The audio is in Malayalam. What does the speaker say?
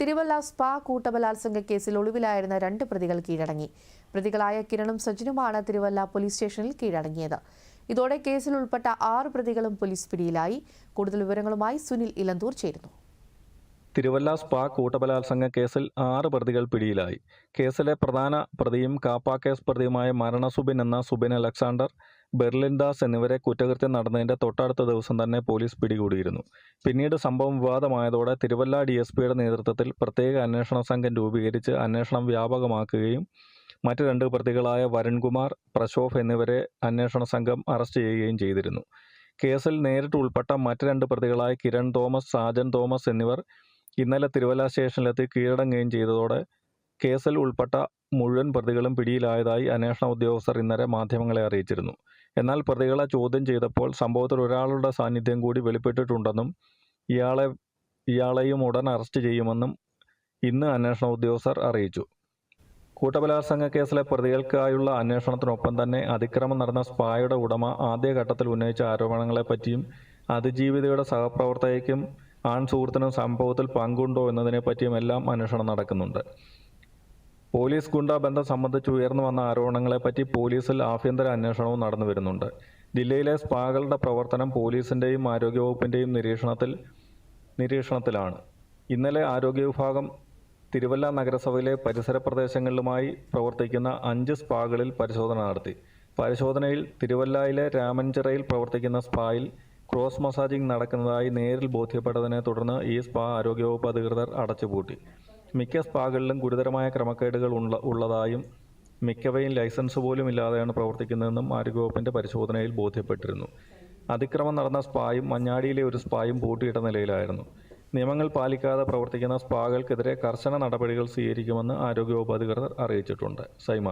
തിരുവല്ല സ്പാ കൂട്ടബലാത്സംഗ കേസിൽ ഒളിവിലായിരുന്ന രണ്ട് പ്രതികൾ കീഴടങ്ങി. പ്രതികളായ കിരണും സജിനുമാണ് തിരുവല്ല പോലീസ് സ്റ്റേഷനിൽ കീഴടങ്ങിയത്. ഇതോടെ കേസിൽ ഉൾപ്പെട്ട ആറ് പ്രതികളും പോലീസ് പിടിയിലായി. കൂടുതൽ വിവരങ്ങളുമായി സുനിൽ ഇലന്തൂർ ചേരുന്നു. തിരുവല്ല സ്പാ കൂട്ടബലാത്സംഗ കേസിൽ ആറ് പ്രതികൾ പിടിയിലായി. കേസിലെ പ്രധാന പ്രതിയും കാപ്പ കേസ് പ്രതിയുമായ മരണസുബിൻ എന്ന സുബിൻ അലക്സാണ്ടർ ബെർലിൻ ദാസ് എന്നിവരെ കുറ്റകൃത്യം നടന്നതിന്റെ തൊട്ടടുത്ത ദിവസം തന്നെ പോലീസ് പിടികൂടിയിരുന്നു. പിന്നീട് സംഭവം വിവാദമായതോടെ തിരുവല്ല ഡി എസ് പിയുടെ നേതൃത്വത്തിൽ പ്രത്യേക അന്വേഷണ സംഘം രൂപീകരിച്ച് അന്വേഷണം വ്യാപകമാക്കുകയും മറ്റ് രണ്ട് പ്രതികളായ വരുൺകുമാർ പ്രശോഭ് എന്നിവരെ അന്വേഷണ സംഘം അറസ്റ്റ് ചെയ്യുകയും ചെയ്തിരുന്നു. കേസിൽ നേരിട്ട് ഉൾപ്പെട്ട മറ്റ് രണ്ട് പ്രതികളായ കിരൺ തോമസ് സാജൻ തോമസ് എന്നിവർ ഇന്നലെ തിരുവല്ല സ്റ്റേഷനിലെത്തി കീഴടങ്ങുകയും ചെയ്തതോടെ കേസിൽ ഉൾപ്പെട്ട മുഴുവൻ പ്രതികളും പിടിയിലായതായി അന്വേഷണ ഉദ്യോഗസ്ഥർ ഇന്നലെ മാധ്യമങ്ങളെ അറിയിച്ചിരുന്നു. എന്നാൽ പ്രതികളെ ചോദ്യം ചെയ്തപ്പോൾ സംഭവത്തിൽ ഒരാളുടെ സാന്നിധ്യം കൂടി വെളിപ്പെട്ടിട്ടുണ്ടെന്നും ഇയാളെ ഇയാളെയും ഉടൻ അറസ്റ്റ് ചെയ്യുമെന്നും ഇന്ന് അന്വേഷണ ഉദ്യോഗസ്ഥർ അറിയിച്ചു. കൂട്ടബലാത്സംഗ കേസിലെ പ്രതികൾക്കായുള്ള അന്വേഷണത്തിനൊപ്പം തന്നെ അതിക്രമം നടന്ന സ്പായുടെ ഉടമ ആദ്യഘട്ടത്തിൽ ഉന്നയിച്ച ആരോപണങ്ങളെപ്പറ്റിയും അതിജീവിതയുടെ സഹപ്രവർത്തകയ്ക്കും ആൺ സുഹൃത്തിനും സംഭവത്തിൽ പങ്കുണ്ടോ എന്നതിനെപ്പറ്റിയും എല്ലാം അന്വേഷണം നടക്കുന്നുണ്ട്. പോലീസ് ഗുണ്ടാ ബന്ധം സംബന്ധിച്ച് ഉയർന്നു വന്ന ആരോപണങ്ങളെപ്പറ്റി പോലീസിൽ ആഭ്യന്തര അന്വേഷണവും നടന്നു വരുന്നുണ്ട്. ജില്ലയിലെ സ്പാകളുടെ പ്രവർത്തനം പോലീസിന്റെയും ആരോഗ്യവകുപ്പിന്റെയും നിരീക്ഷണത്തിൽ നിരീക്ഷണത്തിലാണ്. ഇന്നലെ ആരോഗ്യ വിഭാഗം തിരുവല്ല നഗരസഭയിലെ പരിസര പ്രദേശങ്ങളിലുമായി പ്രവർത്തിക്കുന്ന അഞ്ച് സ്പാകളിൽ പരിശോധന നടത്തി. പരിശോധനയിൽ തിരുവല്ലയിലെ രാമൻചിറയിൽ പ്രവർത്തിക്കുന്ന സ്പായിൽ ക്രോസ് മസാജിംഗ് നടക്കുന്നതായി നേരിൽ ബോധ്യപ്പെട്ടതിനെ തുടർന്ന് ഈ സ്പാ ആരോഗ്യവകുപ്പ് അധികൃതർ അടച്ചുപൂട്ടി. മിക്ക സ്പാകളിലും ഗുരുതരമായ ക്രമക്കേടുകൾ ഉള്ള ഉള്ളതായും മിക്കവയും ലൈസൻസ് പോലും ഇല്ലാതെയാണ് പ്രവർത്തിക്കുന്നതെന്നും ആരോഗ്യവകുപ്പിന്റെ പരിശോധനയിൽ ബോധ്യപ്പെട്ടിരുന്നു. അതിക്രമം നടന്ന സ്പായും മഞ്ഞാടിയിലെ ഒരു സ്പായും പൂട്ടിയിട്ട നിലയിലായിരുന്നു. നിയമങ്ങൾ പാലിക്കാതെ പ്രവർത്തിക്കുന്ന സ്പാകൾക്കെതിരെ കർശന നടപടികൾ സ്വീകരിക്കുമെന്ന് ആരോഗ്യവകുപ്പ് അധികൃതർ അറിയിച്ചിട്ടുണ്ട്. സൈമ